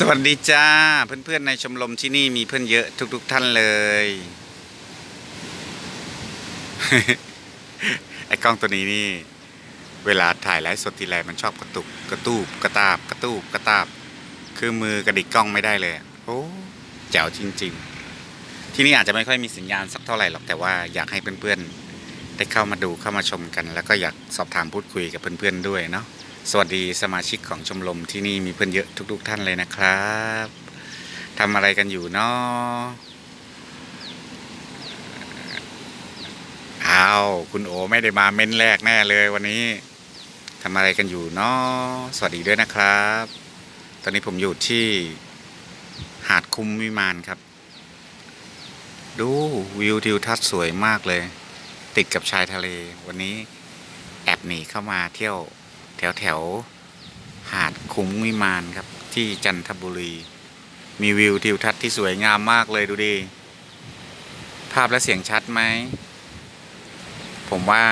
สวัสดีจ้า เพื่อนๆในชมรมที่นี่มีเพื่อนเยอะทุก ๆ ท่านเลย ไอ้กล้องตัวนี้นี่ เวลาถ่ายไลฟ์สดทีไรมันชอบกระตุกกระตูบกระตาบกระตูบกระตาบ คือมือกระดิกกล้องไม่ได้เลย โอ้แจ๋วจริง ๆ ที่นี่อาจจะไม่ค่อยมีสัญญาณสักเท่าไหร่หรอกแต่ว่าอยากให้เพื่อนๆได้เข้ามาดูเข้ามาชมกัน แล้วก็อยากสอบถามพูดคุยกับเพื่อนๆด้วยเนาะ สวัสดีสมาชิกของชมรมที่นี่มีเพื่อนเยอะทุก ๆ ท่านเลยนะครับทำอะไรกันอยู่เนาะอ้าว คุณโอไม่ได้มาเม้นแรกแน่เลยวันนี้ทำอะไรกันอยู่เนาะสวัสดีด้วยนะครับ ตอนนี้ผมอยู่ที่หาดคุ้มวิมานครับ ดูวิวทิวทัศน์สวยมากเลย ติดกับชายทะเล วันนี้แอบหนีเข้ามาเที่ยว แถวแถวหาดคุ้งวิมานครับ ที่จันทบุรี มีวิวทิวทัศน์ที่สวยงามมากเลยดูดิภาพและเสียงชัดไหม ผมว่า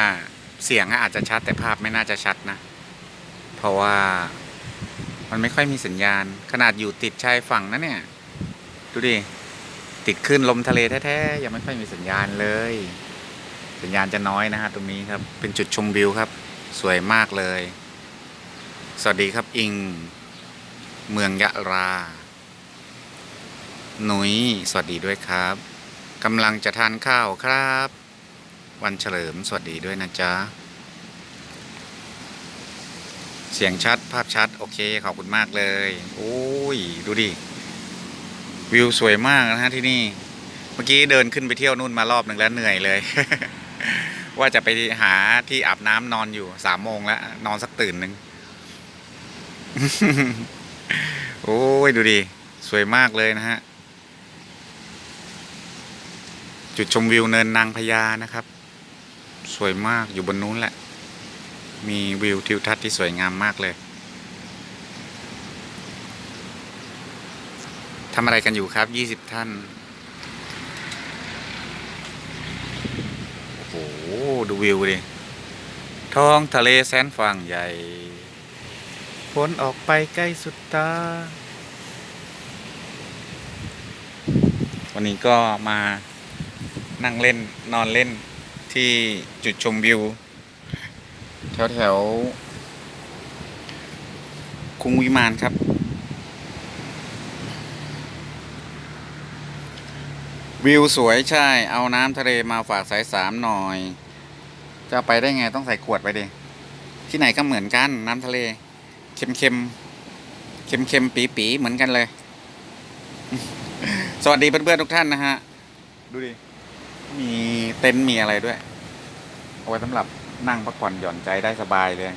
เสียงอาจจะชัดแต่ภาพไม่น่าจะชัดนะ เพราะว่ามันไม่ค่อยมีสัญญาณ ขนาดอยู่ติดชายฝั่งนะเนี่ย ดูดิ ติดขึ้นลมทะเลแท้ๆยังไม่ค่อยมีสัญญาณเลย สัญญาณจะน้อยนะฮะตรงนี้ครับ เป็นจุดชมวิวครับ สวยมากเลย สวัสดีครับอิง เมืองยะรา หนุยสวัสดีด้วยครับกำลังจะทานข้าวครับ วันเฉลิมสวัสดีด้วยนะจ๊ะ เสียงชัดภาพชัด โอเค ขอบคุณมากเลย โอ้ย ดูดิ วิวสวยมากนะฮะที่นี่ เมื่อกี้เดินขึ้นไปเที่ยวนู่นมารอบหนึ่งแล้วเหนื่อยเลย ว่าจะไปหาที่อาบน้ำนอนอยู่สามโมงแล้ว นอนสักตื่นหนึ่ง โอ้ยดูดิสวยมากเลยนะฮะ จุดชมวิวเนินนางพญานะครับ สวยมากอยู่บนนู้นแหละ มีวิวทิวทัศน์ที่สวยงามมากเลยทำอะไรกันอยู่ครับยี่สิบท่าน โอ้โห ดูวิวดิ ท้องทะเลแสนฟางใหญ่ พ้นออกไปใกล้สุดตา วันนี้ก็มานั่งเล่นนอนเล่นที่จุดชมวิว แถวแถวๆคุงวิมานครับ วิวสวยใช่ เอาน้ำทะเลมาฝากสายสามหน่อย จะไปได้ไงต้องใส่ขวดไปดิที่ไหนก็เหมือนกันน้ำทะเล เค็มเค็มเค็มเค็มปีปีๆเหมือนกันเลย สวัสดีเพื่อนๆทุกท่านนะฮะ ดูดิ มีเต็นท์มีอะไรด้วย เอาไว้สำหรับนั่งพักผ่อนหย่อนใจได้สบายเลย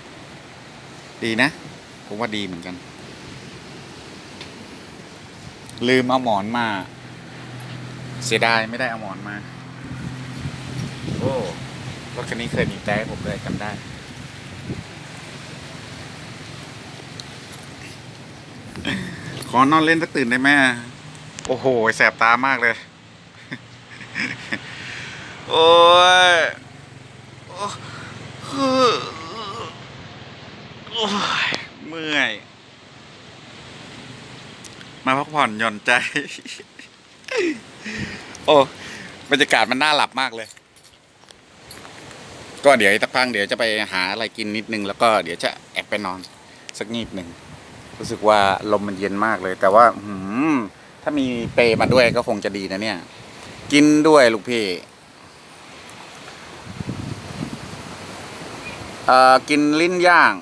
ดีนะ ผมว่าดีเหมือนกัน ลืมเอาหมอนมา เสียดายไม่ได้เอาหมอนมา โอ้รถคันนี้เคยมีแต้ผมเลยจำได้ ขอนอนเล่นสักตื่นได้ไหมโอ้โห แสบตามากเลยโอ้ยโอ้ยเมื่อย มาพักผ่อนหย่อนใจ โอ้บรรยากาศมันน่าหลับมากเลย ก็เดี๋ยวสักพักเดี๋ยวจะไปหาอะไรกินนิดนึง แล้วก็เดี๋ยวจะแอบไปนอน สักนิดหนึ่ง รู้สึกว่าลมมันเย็นมากเลย แต่ว่าหืมถ้ามีเปรย์มาด้วยก็คงจะดีนะเนี่ย กินด้วยลูกพี่เอ่อกินลิ้นย่าง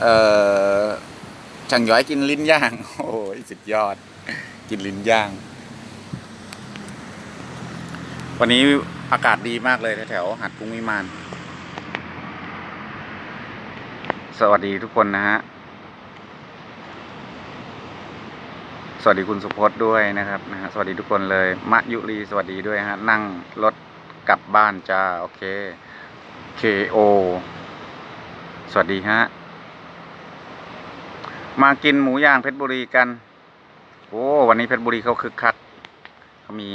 เอ่อช่างย้อยกินลิ้นย่าง โอ้ยสุดยอด กินลิ้นย่าง วันนี้อากาศดีมากเลยแถวๆหาดกุ้งวิมาน สวัสดีทุกคนนะฮะ สวัสดีคุณสุพจน์ด้วยนะครับนะฮะสวัสดีทุกคนเลยมะยุรีสวัสดีด้วยฮะนั่งรถกลับบ้านจ้าโอเค KO สวัสดีฮะมากินหมูย่างเพชรบุรีกัน โอ้วันนี้เพชรบุรีเขาคึกคักเขามี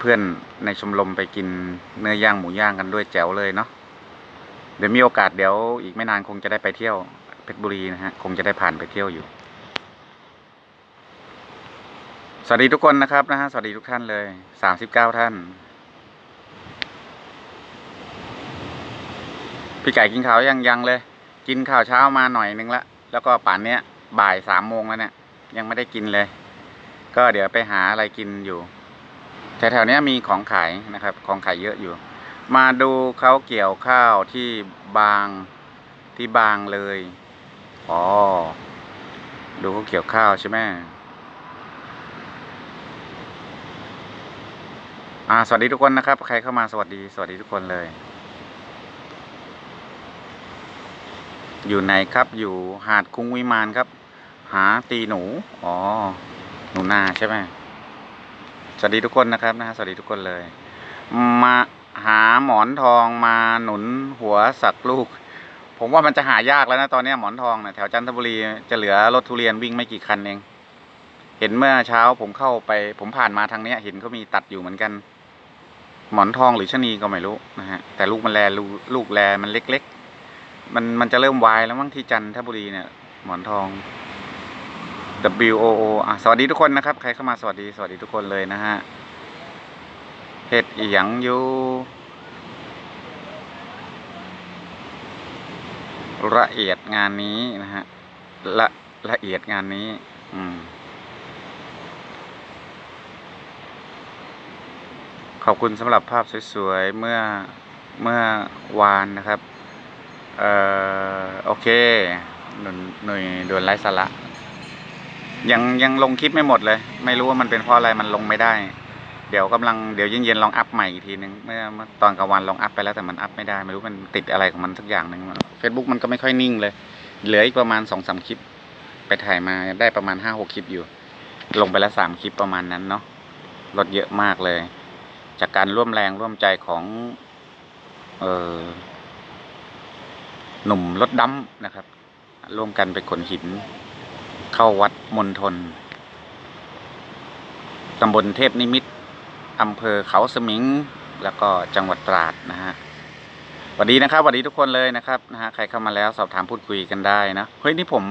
เพื่อนๆในชมรมไปกินเนื้อย่างหมูย่างกันด้วยแจ๋วเลยเนาะเดี๋ยวมีโอกาสเดี๋ยวอีกไม่นานคงจะได้ไปเที่ยวเพชรบุรีนะฮะคงจะได้ผ่านไปเที่ยวอยู่ สวัสดีทุกคนนะครับนะฮะสวัสดีทุกท่านเลยสามสิบเก้าท่าน พี่ไก่กินข้าวยังยังเลย กินข้าวเช้ามาหน่อยนึงละแล้วก็ป่านเนี้ยบ่ายสามโมงแล้วเนี่ย ยังไม่ได้กินเลย ก็เดี๋ยวไปหาอะไรกินอยู่แถวๆนี้มีของขายนะครับ ของขายเยอะอยู่ มาดูเขาเกี่ยวข้าวที่บางที่บางเลยอ๋อดูเขาเกี่ยวข้าวใช่ไหม อ่าสวัสดีทุกคนนะครับ ใครเข้ามาสวัสดีสวัสดีทุกคนเลย อยู่ไหนครับอยู่หาดคุ้งวิมานครับ หาตีหนู อ๋อ หนูนาใช่ไหมสวัสดีทุกคนนะครับนะฮะสวัสดีทุกคนเลย มาหาหมอนทองมาหนุนหัวสักลูก ผมว่ามันจะหายากแล้วนะตอนนี้หมอนทองเนี่ยแถวจันทบุรีจะเหลือรถทุเรียนวิ่งไม่กี่คันเองเห็นเมื่อเช้าผมเข้าไปผมผ่านมาทางเนี้ยเห็นเขามีตัดอยู่เหมือนกัน หมอนทองหรือชะนีก็ไม่รู้นะฮะแต่ลูกมันแลลูกลูกแลมันเล็ก ๆ มันมันจะเริ่มวายแล้วมั้งที่จันทบุรีเนี่ย หมอนทอง W O O อะสวัสดีทุกคนนะครับ ใครเข้ามาสวัสดีสวัสดีทุกคนเลยนะฮะเฮ็ดอีหยังอยู่ละเอียดงานนี้นะฮะละละเอียดงานนี้ อืม อบคุณสำหรับภาพสวยๆ เมื่อเมื่อวานนะครับ เอ่อโอเคหนุนหน่วยด่วนไร้สาระยังยังลงคลิปไม่หมดเลย ไม่รู้ว่ามันเป็นเพราะอะไรมันลงไม่ได้ เดี๋ยวกำลังเดี๋ยวเย็นๆลองอัพใหม่อีกทีนึงเมื่อเมื่อตอนกลางวันลองอัพไปแล้วแต่มันอัพไม่ได้ไม่รู้มันติดอะไรของมันสักอย่างหนึ่งเฟซบุ๊กมันก็ไม่ค่อยนิ่งเลย เหลืออีกประมาณสองสามคลิป ไปถ่ายมาได้ประมาณห้าหกคลิปอยู่ ลงไปแล้วสามคลิปประมาณนั้นเนาะลดเยอะมากเลย จากการร่วมแรงร่วมใจของออหนุ่มรถดำนะครับ ร่วมกันไปขนหิน เข้าวัดมณฑลตำบลเทพนิมิตอำเภอเขาสมิง แล้วก็จังหวัดตราดนะฮะสวัสดีนะครับสวัสดีทุกคนเลยนะครับนะฮะใครเข้ามาแล้วสอบถามพูดคุยกันได้นะเฮ้ยนี่ผม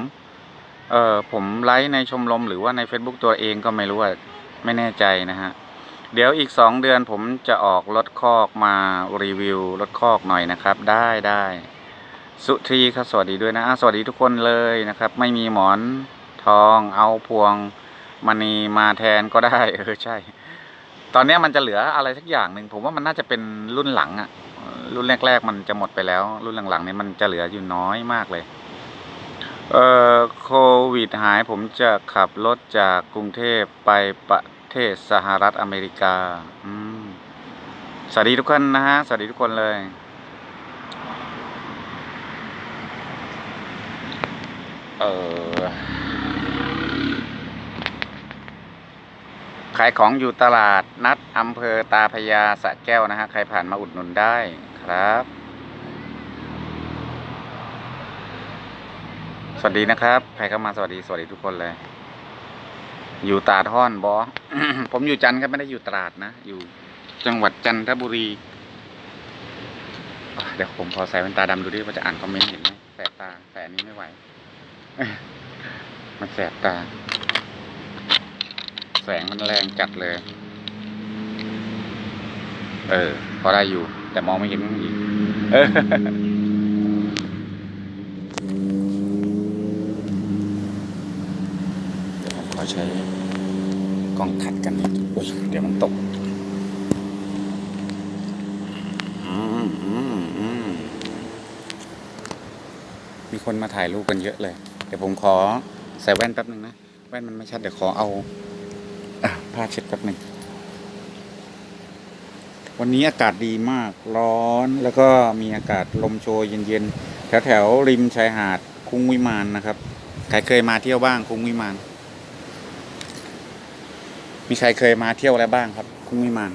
เออผมไลฟ์ในชมรมหรือว่าใน Facebook ตัวเองก็ไม่รู้อะไม่แน่ใจนะฮะ เดี๋ยวอีกสองเดือนผมจะออกรถคอกมารีวิวรถคอกหน่อยนะครับ ได้ได้สุทรีครับสวัสดีด้วยนะสวัสดีทุกคนเลยนะครับ ไม่มีหมอนทองเอาพวงมณีมาแทนก็ได้เออใช่ ตอนนี้มันจะเหลืออะไรสักอย่างหนึ่งผมว่ามันน่าจะเป็นรุ่นหลังอะรุ่นแรก ๆ มันจะหมดไปแล้ว รุ่นหลังๆนี่มันจะเหลืออยู่น้อยมากเลย เอ่อโควิดหายผมจะขับรถจากกรุงเทพไปประ เทศสหรัฐอเมริกา อืม สวัสดีทุกคนนะฮะ สวัสดีทุกคนเลย เออ ขายของอยู่ตลาดนัดอำเภอตาพยาสะแก้วนะฮะ ใครผ่านมาอุดหนุนได้ครับ สวัสดีนะครับ ใครเข้ามาสวัสดี สวัสดีทุกคนเลย อยู่ตาท่อนบอผมอยู่จันทร์ครับไม่ได้อยู่ตราดนะ อยู่จังหวัดจันทบุรี เดี๋ยวผมขอใส่แว่นตาดำดูดิว่าจะอ่านคอมเมนต์เห็นไหมแสบตาแต่อันนี้ไม่ไหว มันแสบตา แสงมันแรงจัดเลย เออ พอได้อยู่ แต่มองไม่เห็นอีกเออ เดี๋ยวผมขอใช้ กล้องขัดกันโอ้ยเดี๋ยวมันตกอืมอืมอืมมีคนมาถ่ายรูปกันเยอะเลย เดี๋ยวผมขอใส่แว่นแป๊บหนึ่งนะ แว่นมันไม่ชัด เดี๋ยวขอเอาอะผ้าเช็ดแป๊บหนึ่ง วันนี้อากาศดีมากร้อนแล้วก็มีอากาศลมโชยเย็นๆ แถวแถวๆริมชายหาดคุ้งวิมานนะครับ ใครเคยมาเที่ยวบ้างคุ้งวิมาน มีใครเคยมาเที่ยวแล้วบ้างครับ คุ้งวิมาน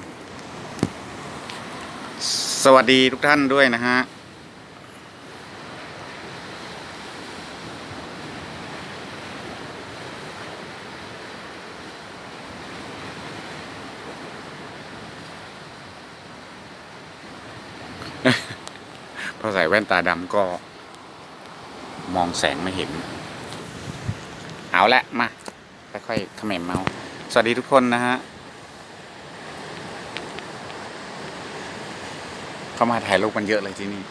สวัสดีทุกท่านด้วยนะฮะพอใส่แว่นตาดำก็ มองแสงไม่เห็น เอาละมา ค่อยๆเขมมเมาส สวัสดีทุกคนนะฮะ เข้ามาถ่ายรูปกันเยอะเลยที่นี่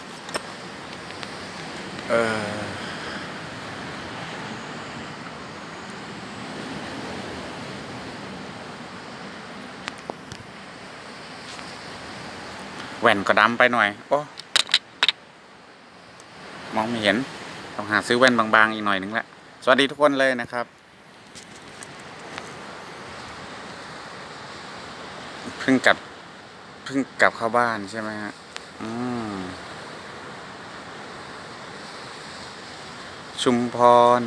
เออ แว่นก็ดำไปหน่อย โอ้ มองไม่เห็น ต้องหาซื้อแว่นบางๆอีกหน่อยนึงแหละ สวัสดีทุกคนเลยนะครับ เพิ่งกลับเพิ่งกลับเข้าบ้านใช่ไหมฮะอืมชุมพร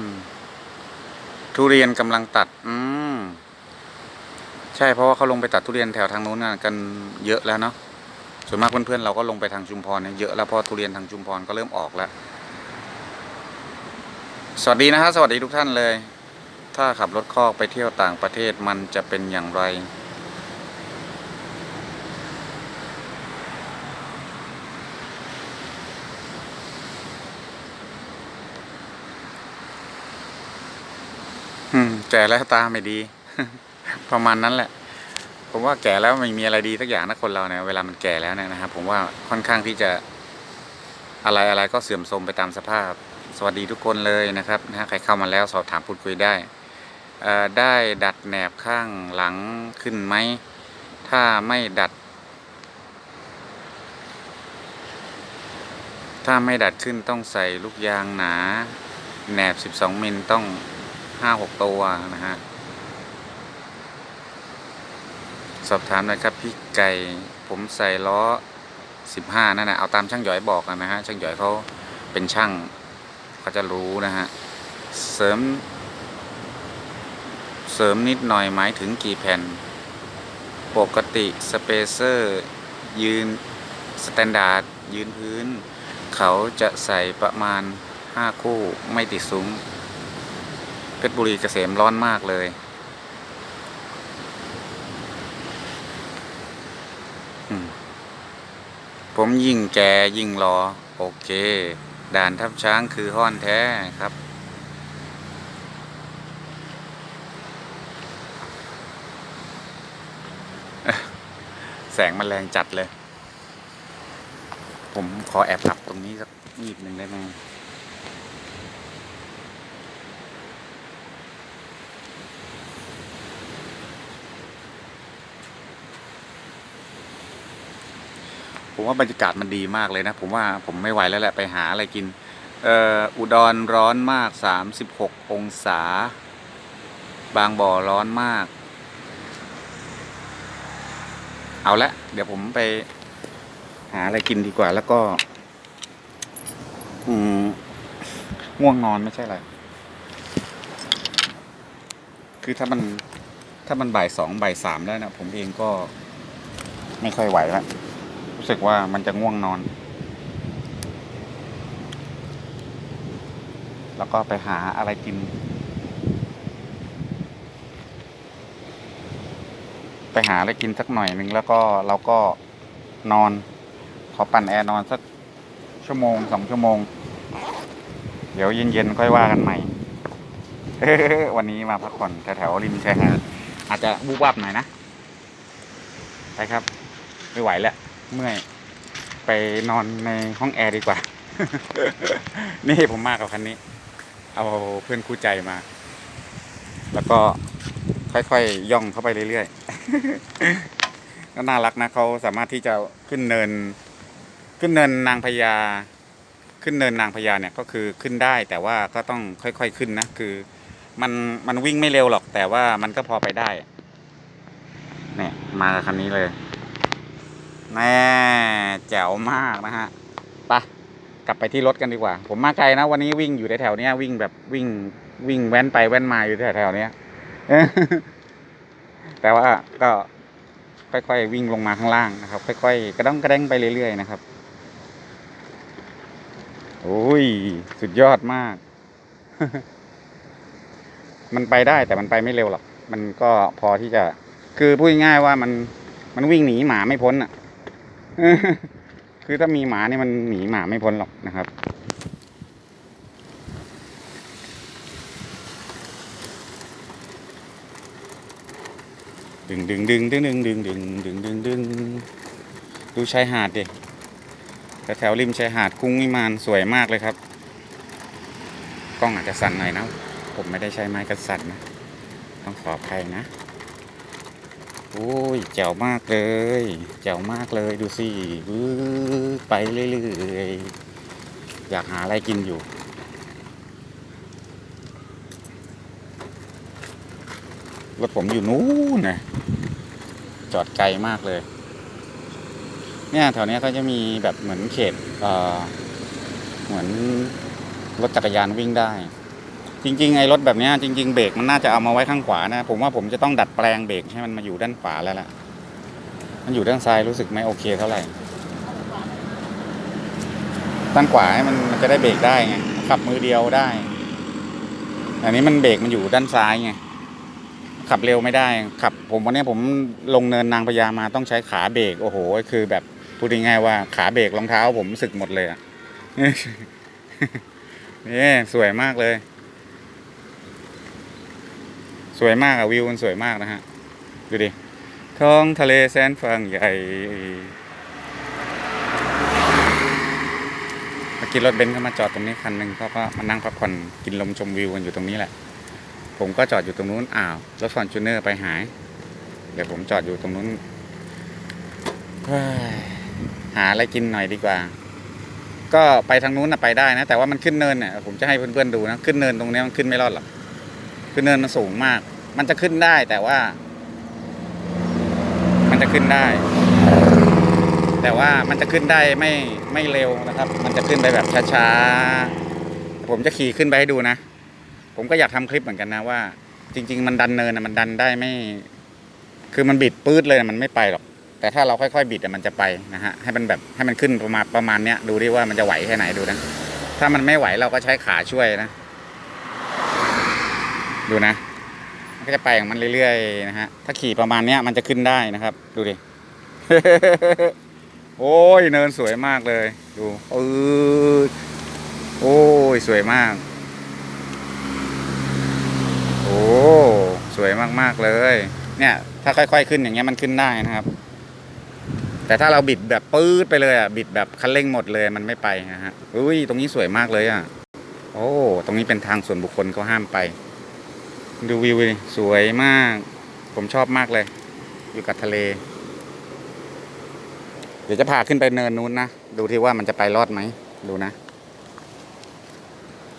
ทุเรียนกำลังตัด อืมใช่เพราะว่าเขาลงไปตัดทุเรียนแถวทางนู้นกันเยอะแล้วเนาะส่วนมากเพื่อนๆเราก็ลงไปทางชุมพรเนี่ยเยอะแล้วพราะทุเรียนทางชุมพรก็เริ่มออกแล้ว สวัสดีนะฮะสวัสดีทุกท่านเลย ถ้าขับรถคอกไปเที่ยวต่างประเทศมันจะเป็นอย่างไร แก่แล้วตาไม่ดี ประมาณนั้นแหละ ผมว่าแก่แล้วไม่มีอะไรดีสักอย่างนะคนเราเนี่ยเวลามันแก่แล้วเนี่ยนะครับผมว่าค่อนข้างที่จะอะไรอะไรก็เสื่อมโทรมไปตามสภาพ สวัสดีทุกคนเลยนะครับนะฮะใครเข้ามาแล้วสอบถามพูดคุยได้ ได้ดัดแหนบข้างหลังขึ้นไหม ถ้าไม่ดัด ถ้าไม่ดัดขึ้นต้องใส่ลูกยางหนา แหนบ 12มิลต้อง 5-6ตัวนะฮะ สอบถามนะครับพี่ไก่ผมใส่ล้อ15นั่นนะเอาตามช่างหยอยบอกนะฮะช่างหยอยเขาเป็นช่างเขาจะรู้นะฮะ เสริม เสริมนิดหน่อยหมายถึงกี่แผ่น ปกติสเปเซอร์ยืนสแตนดาร์ดยืนพื้น เขาจะใส่ประมาณ 5 คู่ไม่ติดซุ้ม ชรบุรีเกษมร้อนมากเลย ผมยิ่งแกยิ่งรอ โอเค ด่านทับช้างคือห้อนแท้ครับ แสงมันแรงจัดเลย ผมขอแอบหลับตรงนี้สักนิดหนึ่งได้ไหม ผมว่าบรรยากาศมันดีมากเลยนะ ผมว่าผมไม่ไหวแล้วแหละไปหาอะไรกินเอ่ออุดรร้อนมากสามสิบหกองศา บางบ่อร้อนมาก เอาละ เดี๋ยวผมไปหาอะไรกินดีกว่าแล้วก็ อืมง่วงนอนไม่ใช่อะไรคือถ้ามันถ้ามันบ่ายสองบ่ายสามแล้วนะผมเองก็ไม่ค่อยไหวแล้ว รู้สึกว่ามันจะง่วงนอน แล้วก็ไปหาอะไรกิน ไปหาอะไรกินสักหน่อยหนึ่งแล้วก็เราก็นอน ขอปั่นแอร์นอนสักชั่วโมงสองชั่วโมง เดี๋ยวเย็นๆค่อยว่ากันใหม่ วันนี้มาพักผ่อนแถวๆริมชายหาดอาจจะวูบวับหน่อยนะไปครับ ไม่ไหวแล้ว เมื่อย ไปนอนในห้องแอร์ดีกว่า นี่ผมมากับคันนี้ เอาเพื่อนคู่ใจมา แล้วก็ค่อยๆย่องเข้าไปเรื่อยๆก็น่ารักนะเขาสามารถที่จะขึ้นเนิน ขึ้นเนินนางพญาขึ้นเนินนางพญาเนี่ยก็คือขึ้นได้แต่ว่าก็ต้องค่อยๆขึ้นนะคือ มันมันวิ่งไม่เร็วหรอกแต่ว่ามันก็พอไปได้เนี่ยมาคันนี้เลย แน่แจ๋วมากนะฮะไปะกลับไปที่รถกันดีกว่า ผมมาไกลนะวันนี้วิ่งอยู่ในแถวเนี้ยวิ่งแบบวิ่งวิ่งแว้นไปแว้นมาอยู่แถวๆเนี้ยแต่ว่าก็ค่อยๆวิ่งลงมาข้างล่างนะครับ ค่อยๆกระด้องกระแดงไปเรื่อยๆนะครับโอ้ยสุดยอดมาก มันไปได้แต่มันไปไม่เร็วหรอก มันก็พอที่จะ คือพูดง่ายๆว่ามันมันวิ่งหนีหมาไม่พ้นอะ คือถ้ามีหมาเนี่ยมันหนีหมาไม่พ้นหรอกนะครับ ดึงดึงดึงดึงดึงดึงดึงดึงดึงดึงดูชายหาดดิแถวๆริมชายหาดคุ้งวิมานสวยมากเลยครับ กล้องอาจจะสั่นหน่อยนะ ผมไม่ได้ใช้ไม้กระสันนะ ต้องขออภัยนะ โอ้ยแจ๋วมากเลยแจ๋วมากเลยดูสิวื้อไปเรื่อยๆอยากหาอะไรกินอยู่ รถผมอยู่นู้นนะจอดไกลมากเลย เนี่ยแถวเนี้ยเขาจะมีแบบเหมือนเขตเอ่อเหมือนรถจักรยานวิ่งได้ จริงๆไอ้รถแบบนี้จริง ๆ เบรกมันน่าจะเอามาไว้ข้างขวานะ ผมว่าผมจะต้องดัดแปลงเบรกให้มันมาอยู่ด้านขวาแล้วล่ะ มันอยู่ด้านซ้ายรู้สึกไม่โอเคเท่าไหร่ด้านขวาให้มันมันจะได้เบรกได้ไงขับมือเดียวได้อันนี้มันเบรกมันอยู่ด้านซ้ายไงขับเร็วไม่ได้ขับ ผมวันนี้ผมลงเนินนางพญามาต้องใช้ขาเบรกโอ้โห คือแบบพูดง่ายๆว่าขาเบรกรองเท้าผมสึกหมดเลยอะนี่สวยมากเลย สวยมากอะวิวมันสวยมากนะฮะ ดูดิ ท้องทะเลแสนฟังใหญ่ เมื่อกี้รถเบนซ์เข้ามาจอดตรงนี้คันหนึ่งเขาก็มานั่งพักผ่อนกินลมชมวิวกันอยู่ตรงนี้แหละ ผมก็จอดอยู่ตรงนู้นอ้าวรถฟอร์จูเนอร์ไปหาย เดี๋ยวผมจอดอยู่ตรงนู้น หาอะไรกินหน่อยดีกว่า ก็ไปทางนู้นนะไปได้นะ แต่ว่ามันขึ้นเนินเนี่ยผมจะให้เพื่อนๆดูนะ ขึ้นเนินตรงนี้มันขึ้นไม่รอดหรอก ขึ้นเนินมันสูงมาก มันจะขึ้นได้แต่ว่า มันจะขึ้นได้ แต่ว่ามันจะขึ้นได้ไม่ไม่เร็วนะครับ มันจะขึ้นไปแบบช้าๆ ผมจะขี่ขึ้นไปให้ดูนะ ผมก็อยากทำคลิปเหมือนกันนะว่า จริง ๆ มันดันเนินนะมันดันได้ไม่ คือมันบิดปื๊ดเลยนะมันไม่ไปหรอก แต่ถ้าเราค่อยๆบิดมันจะไปนะฮะ ให้มันแบบให้มันขึ้นประมาณประมาณเนี้ยดูดิว่ามันจะไหวแค่ไหนดูนะ ถ้ามันไม่ไหวเราก็ใช้ขาช่วยนะ ดูนะ มันก็จะไปของมันเรื่อยๆนะฮะ ถ้าขี่ประมาณเนี้ยมันจะขึ้นได้นะครับ ดูดิ โอ้ยเนินสวยมากเลย ดูปื๊ดโอ้ยสวยมาก โอ้สวยมากๆเลย เนี่ย ถ้าค่อย ๆ ขึ้นอย่างเงี้ยมันขึ้นได้นะครับ แต่ถ้าเราบิดแบบปื๊ดไปเลยอะบิดแบบคันเร่งหมดเลยมันไม่ไปนะฮะอุ้ยตรงนี้สวยมากเลยอะ โอ้ ตรงนี้เป็นทางส่วนบุคคลเขาห้ามไป ดูวิวสวยมาก ผมชอบมากเลย อยู่กับทะเล เดี๋ยวจะพาขึ้นไปเนินนู้นนะ ดูที่ว่ามันจะไปรอดไหม ดูนะ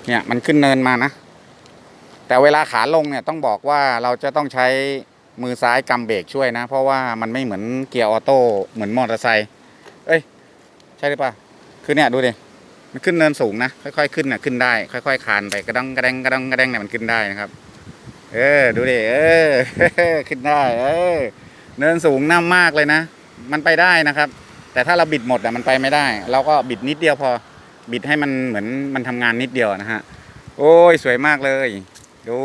เนี่ยมันขึ้นเนินมานะ แต่เวลาขาลงเนี่ยต้องบอกว่าเราจะต้องใช้มือซ้ายกำเบรกช่วยนะ เพราะว่ามันไม่เหมือนเกียร์ออโต้เหมือนมอเตอร์ไซค์เอ้ย ใช่หรือเปล่าคือเนี่ยดูดิมันขึ้นเนินสูงนะ ค่อยๆขึ้นน่ะขึ้นได้ ค่อยๆคานไปกระดังกระแดงกระดังกระแดงเนี่ยมันขึ้นได้นะครับ เออ ดูดิ เออ ขึ้นได้ เออ เนินสูงน้ำมากเลยนะ มันไปได้นะครับ แต่ถ้าเราบิดหมดอะมันไปไม่ได้ เราก็บิดนิดเดียวพอ บิดให้มันเหมือนมันทำงานนิดเดียวนะฮะ โอ้ย สวยมากเลย ดู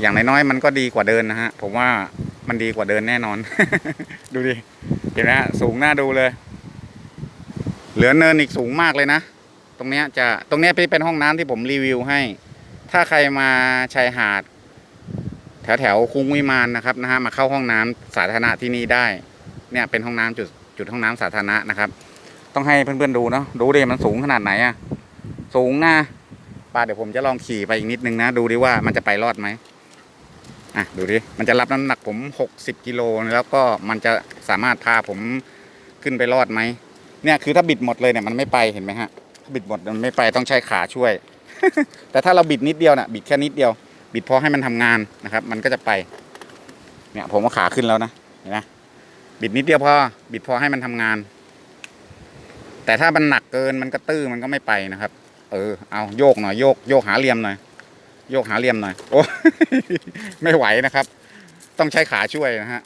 อย่างน้อยๆมันก็ดีกว่าเดินนะฮะ ผมว่ามันดีกว่าเดินแน่นอน ดูดิ เห็นไหมฮะ สูงน่าดูเลย เหลือเนินอีกสูงมากเลยนะ ตรงเนี้ยจะ ตรงเนี้ยเป็นห้องน้ำที่ผมรีวิวให้ ถ้าใครมาชายหาด แถวแถวคุ้งวิมานนะครับนะฮะมาเข้าห้องน้ำสาธารณะที่นี่ได้ เนี่ยเป็นห้องน้ำจุดจุดห้องน้ำสาธารณะนะครับ ต้องให้เพื่อนๆดูเนาะดูดิมันสูงขนาดไหนอะสูงนะป้าเดี๋ยวผมจะลองขี่ไปอีกนิดนึงนะ ดูดิว่ามันจะไปรอดไหมอะดูดิมันจะรับน้ำหนักผมหกสิบกิโลแล้วก็มันจะสามารถพาผมขึ้นไปรอดไหมเนี่ยคือถ้าบิดหมดเลยเนี่ยมันไม่ไปเห็นไหมฮะถ้าบิดหมดมันไม่ไปต้องใช้ขาช่วย แต่ถ้าเราบิดนิดเดียวน่ะบิดแค่นิดเดียว บิดพอให้มันทำงานนะครับ มันก็จะไป เนี่ยผมว่าขาขึ้นแล้วนะเห็นไหมบิดนิดเดียวพอบิดพอให้มันทำงาน แต่ถ้ามันหนักเกินมันก็ตื้อมันก็ไม่ไปนะครับ เออเอาโยกหน่อยโยกโยกหาเหลี่ยมหน่อยโยกหาเหลี่ยมหน่อยโอ้ไม่ไหวนะครับ ต้องใช้ขาช่วยนะฮะ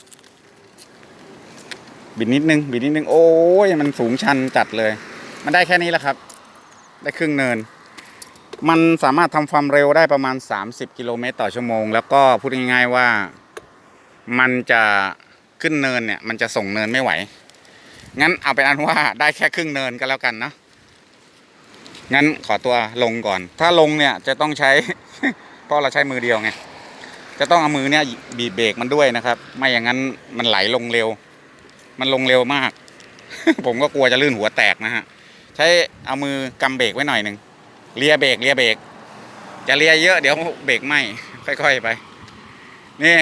บิดนิดนึงบิดนิดนึงโอ้ยมันสูงชันจัดเลย มันได้แค่นี้แหละครับ ได้ครึ่งเนิน มันสามารถทำความเร็วได้ประมาณ 30 กิโลเมตรต่อชั่วโมง แล้วก็พูดง่ายๆว่ามันจะขึ้นเนินเนี่ย มันจะส่งเนินไม่ไหว งั้นเอาเป็นอันว่าได้แค่ครึ่งเนินก็แล้วกันเนาะงั้นขอตัวลงก่อน ถ้าลงเนี่ยจะต้องใช้ เพราะเราใช้มือเดียวไง จะต้องเอามือเนี่ยบีบเบรกมันด้วยนะครับ ไม่อย่างนั้นมันไหลลงเร็ว มันลงเร็วมาก ผมก็กลัวจะลื่นหัวแตกนะฮะ ใช้เอามือกำเบรกไว้หน่อยหนึ่ง เลียเบรกเลียเบรกจะเลียเยอะเดี๋ยวเบรกไหมค่อยๆไป นี่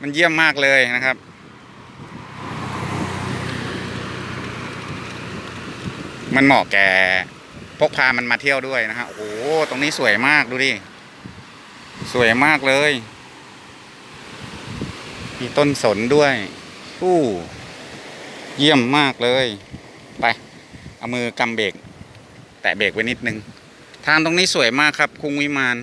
มันเยี่ยมมากเลยนะครับ มันเหมาะแก่พกพามันมาเที่ยวด้วยนะฮะโอ้โหตรงนี้สวยมากดูดิสวยมากเลย มีต้นสนด้วยอู้เยี่ยมมากเลย ไป เอามือกำเบรกแตะเบรกไว้นิดนึง ทางตรงนี้สวยมากครับคุงวิมาน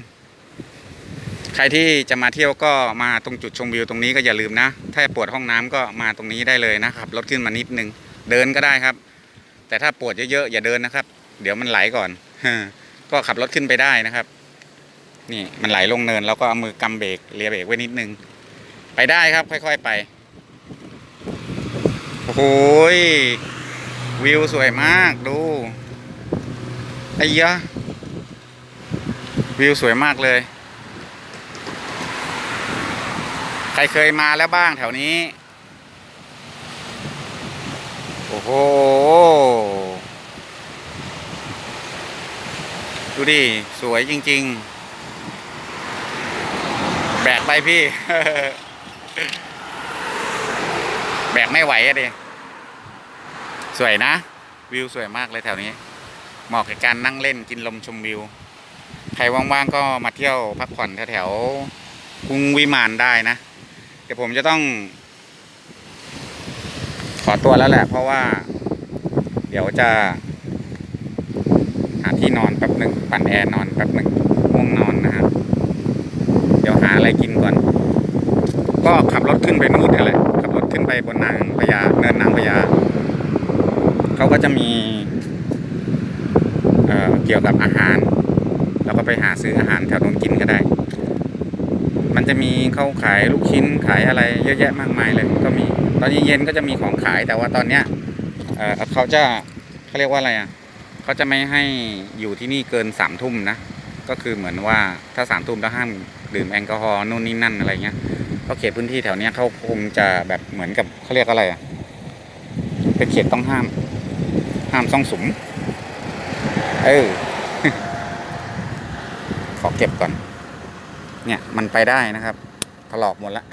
ใครที่จะมาเที่ยวก็มาตรงจุดชมวิวตรงนี้ก็อย่าลืมนะ ถ้าปวดห้องน้ำก็มาตรงนี้ได้เลยนะครับรถขึ้นมานิดนึง เดินก็ได้ครับ แต่ถ้าปวดเยอะๆอย่าเดินนะครับ เดี๋ยวมันไหลก่อนก็ขับรถขึ้นไปได้นะครับ นี่มันไหลลงเนินแล้วก็เอามือกำเบรกเลียเบรกไว้นิดนึง ไปได้ครับ ค่อยๆไปโอ้โหยวิวสวยมากดูไอ้ยะ วิวสวยมากเลย ใครเคยมาแล้วบ้างแถวนี้ โอ้โห ดูดิ สวยจริง ๆ แบกไปพี่ แบกไม่ไหวอะดิ สวยนะ วิวสวยมากเลยแถวนี้ เหมาะกับการนั่งเล่นกินลมชมวิว ใครว่างๆก็มาเที่ยวพักผ่อนแถวๆกรุงวิมานได้นะ เดี๋ยวผมจะต้อง ขอตัวแล้วแหละ เพราะว่า เดี๋ยวจะ หาที่นอนแป๊บหนึ่งปั่นแอร์นอนแป๊บหนึ่งง่วงนอนนะฮะเดี๋ยวหาอะไรกินก่อน ก็ขับรถขึ้นไปนู่นนี่แหละขับรถขึ้นไปบนนางพญาเนินนางพญาเขาก็จะมีเเกี่ยวกับอาหาร ไปหาซื้ออาหารแถวนู้นกินก็ได้ มันจะมีเขาขายลูกชิ้นขายอะไรเยอะแยะมากมายเลยก็มี ตอนเย็นๆก็จะมีของขายแต่ว่าตอนเนี้ยเเขาจะเขาเรียกว่าอะไรอะเขาจะไม่ให้อยู่ที่นี่เกินสามทุ่มนะ ก็คือเหมือนว่าถ้าสามทุ่มแล้วห้ามดื่มแอลกอฮอล์นู่นนี่นั่นอะไรเงี้ยเพราะเขตพื้นที่แถวเนี้ยเขาคงจะแบบเหมือนกับเขาเรียกอะไรอะเป็นเขตต้องห้าม ห้ามซ่องสุมเออ ขอเก็บก่อน เนี่ยมันไปได้นะครับถลอกหมดละ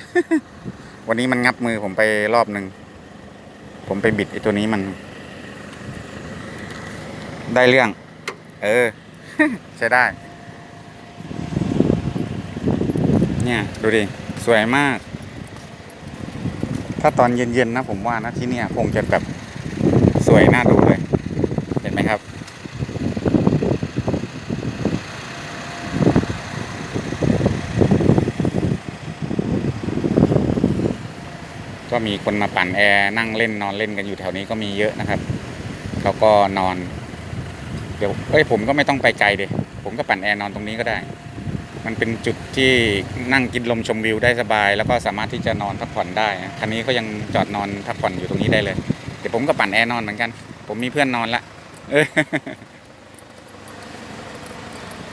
วันนี้มันงับมือผมไปรอบหนึ่ง ผมไปบิดไอ้ตัวนี้มัน ได้เรื่อง เออ ใช้ได้ เนี่ย ดูดิ สวยมาก ถ้าตอนเย็นๆนะผมว่านะที่เนี่ย คงจะแบบสวยน่าดูเลย เห็นไหมครับ ก็มีคนมาปั่นแอร์นั่งเล่นนอนเล่นกันอยู่แถวนี้ก็มีเยอะนะครับเขาก็นอน เดี๋ยวเอ้ยผมก็ไม่ต้องไปไกลเดยผมก็ปั่นแอร์นอนตรงนี้ก็ได้ มันเป็นจุดที่นั่งกินลมชมวิวได้สบาย แล้วก็สามารถที่จะนอนพักผ่อนได้คันนี้ก็ยังจอดนอนพักผ่อนอยู่ตรงนี้ได้เลยเดี๋ยวผมก็ปั่นแอร์นอนเหมือนกัน ผมมีเพื่อนนอนละเออ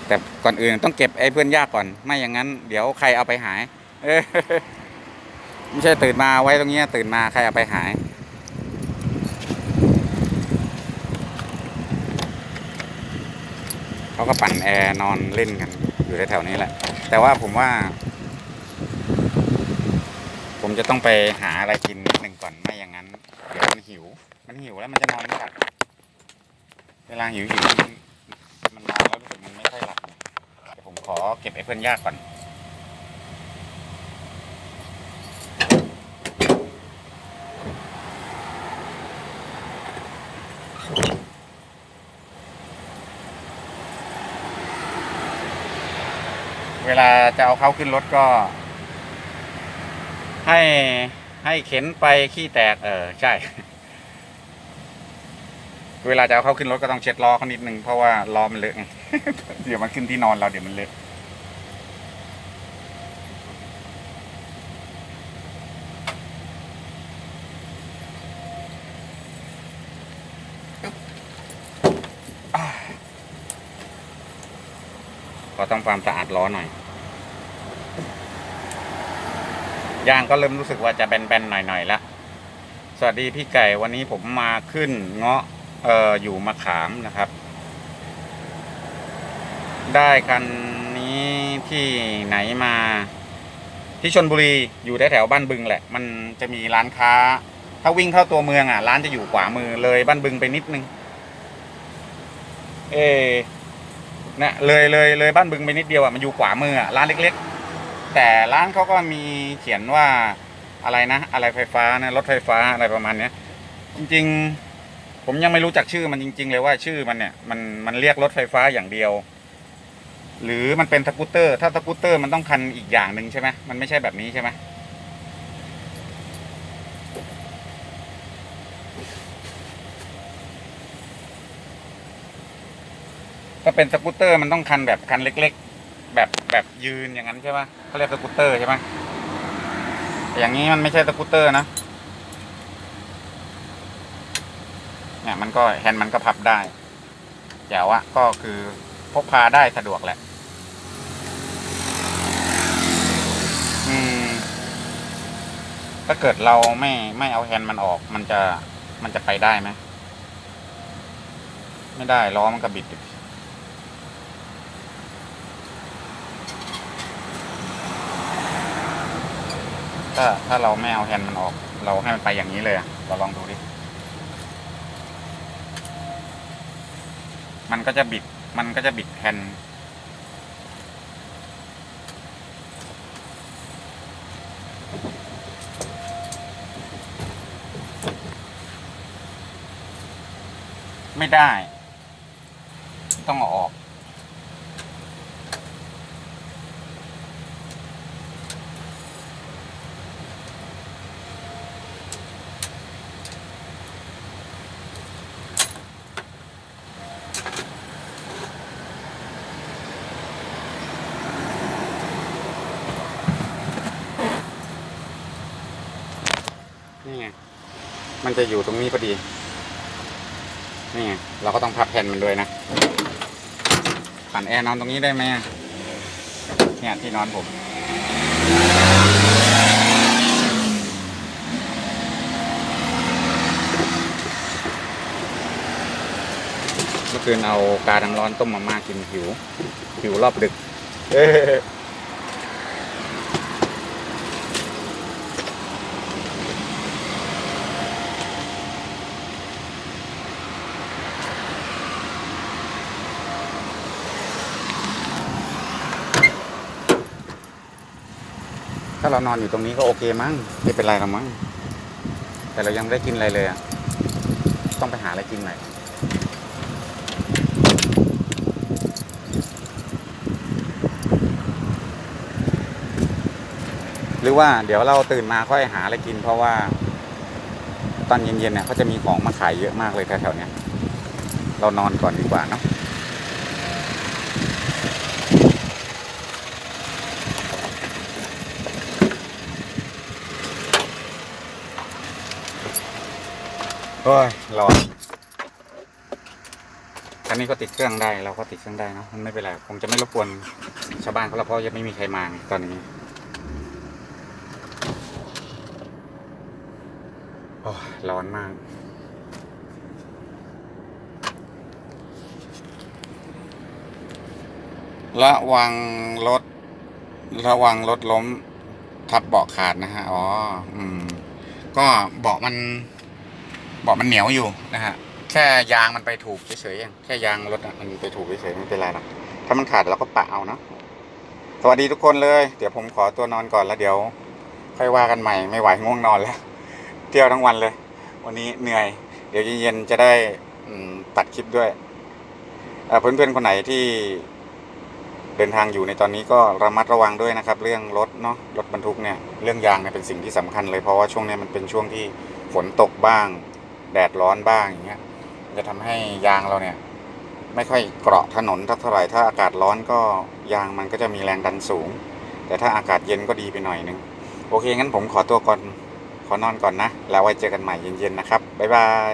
แต่ก่อนอื่นต้องเก็บไอ้เพื่อนยากก่อน ไม่อย่างนั้น เดี๋ยวใครเอาไปหาย เออ ไม่ใช่ตื่นมาไว้ตรงนี้ตื่นมาใครเอาไปหาย เขาก็ปั่นแอร์นอนเล่นกัน อยู่แถวๆนี้แหละ แต่ว่าผมว่า ผมจะต้องไปหาอะไรกินนิดหนึ่งก่อนไม่อย่างนั้น เดี๋ยวมันหิว มันหิวแล้วมันจะนอนไม่หลับเวลาหิวหิวมันมันนอนแล้วรู้สึกมันไม่ค่อยหลับเดี๋ยวผมขอเก็บไอ้เพื่อนยากก่อน วลาจะเอาเขาขึ้นรถก็ ให้ให้เข็นไปขี้แตก เออ ใช่ เวลาจะเอาเขาขึ้นรถก็ต้องเช็ดล้อเขานิดนึงเพราะว่าล้อมันเลอะไงเดี๋ยวมันขึ้นที่นอนเราเดี๋ยวมันเลอะอ่าขอทำความสะอาดล้อหน่อย ยางก็เริ่มรู้สึกว่าจะแบนๆหน่อยๆละสวัสดีพี่ไก่วันนี้ผมมาขึ้นเงาะเอ่ออยู่มะขามนะครับ ได้คันนี้ที่ไหนมา ที่ชนบุรีอยู่แถวๆบ้านบึงแหละ มันจะมีร้านค้า ถ้าวิ่งเข้าตัวเมืองอะ ร้านจะอยู่ขวามือเลยบ้านบึงไปนิดนึง เอนะเลยเลยเลยบ้านบึงไปนิดเดียวอะมันอยู่ขวามืออะร้านเล็ก ๆ แต่ร้านเขาก็มีเขียนว่าอะไรนะ อะไรไฟฟ้านะรถไฟฟ้าอะไรประมาณเนี้ย จริงๆ ผมยังไม่รู้จักชื่อมันจริง ๆ เลยว่าชื่อมันเนี่ยมันมันเรียกรถไฟฟ้าอย่างเดียว หรือมันเป็นสกูตเตอร์ ถ้าสกูตเตอร์มันต้องคันอีกอย่างหนึ่งใช่ไหมมันไม่ใช่แบบนี้ใช่ไหมถ้าเป็นสกูตเตอร์มันต้องคันแบบคันเล็ก ๆ แบบแบบยืนอย่างนั้นใช่ไหมเขาเรียกสกูตเตอร์ใช่ไหมอย่างนี้มันไม่ใช่สกูตเตอร์นะเนี่ยมันก็แฮนด์มันก็พับได้แจ๋วอะก็คือพกพาได้สะดวกแหละ อืม ถ้าเกิดเราไม่ไม่เอาแฮนด์มันออก มันจะมันจะไปได้ไหมไม่ได้ล้อมันก็บิด ถ้าถ้าเราไม่เอาแฮนด์มันออก เราให้มันไปอย่างนี้เลยอะเราลองดูดิ มันก็จะบิด มันก็จะบิดแฮนด์ไม่ได้ ต้องเอาออก นี่ไง มันจะอยู่ตรงนี้พอดี นี่ไงเราก็ต้องพับแผ่นมันด้วยนะผ่านแอร์นอนตรงนี้ได้ไหมเนี่ยที่นอนผมเมื่อคืนเอากาดังร้อนต้มมาม่ากินหิวหิวรอบดึก เรานอนอยู่ตรงนี้ก็โอเคมั้งไม่เป็นไรหรอกมั้งแต่เรายังไม่ได้กินอะไรเลยอะต้องไปหาอะไรกินหน่อยหรือว่าเดี๋ยวเราตื่นมาค่อยหาอะไรกิน เพราะว่าตอนเย็นๆเนี่ยเขาจะมีของมาขายเยอะมากเลยแถวๆเนี้ยเรานอนก่อนดีกว่าเนาะ โอ้ยร้อนคันนี้ก็ติดเครื่องได้เราก็ติดเครื่องได้เนอะมันไม่เป็นไรคงจะไม่รบกวนชาวบ้านเขาหรอกเพราะยังไม่มีใครมาไงตอนนี้โอ้ร้อนมาก ระวังรถ ระวังรถล้ม ทับเบาะขาดนะฮะ อ๋อ อืม ก็เบาะมัน เบาะมันเหนียวอยู่นะฮะแค่ยางมันไปถูกเฉยๆเองแค่ยางรถอะมันไปถูกเฉยๆไม่เป็นไรหรอกถ้ามันขาดเราก็ปะเอาเนาะสวัสดีทุกคนเลย เดี๋ยวผมขอตัวนอนก่อนแล้วเดี๋ยว ค่อยว่ากันใหม่ไม่ไหวง่วงนอนแล้ว เที่ยวทั้งวันเลย วันนี้เหนื่อย เดี๋ยวเย็นๆจะได้ตัดคลิปด้วยเอ่อเพื่อนๆคนไหนที่เดินทางอยู่ในตอนนี้ก็ระมัดระวังด้วยนะครับ เรื่องรถเนาะรถบรรทุกเนี่ยเรื่องยางเนี่ยเป็นสิ่งที่สำคัญเลยเพราะว่าช่วงนี้มันเป็นช่วงที่ฝนตกบ้าง แดดร้อนบ้างอย่างเงี้ยจะทำให้ยางเราเนี่ย ไม่ค่อยเกราะถนนเท่าไหร่ถ้าอากาศร้อนก็ยางมันก็จะมีแรงดันสูง แต่ถ้าอากาศเย็นก็ดีไปหน่อยนึง โอเคงั้นผมขอตัวก่อนขอนอนก่อนนะ แล้วไว้เจอกันใหม่เย็นๆนะครับบ๊ายบาย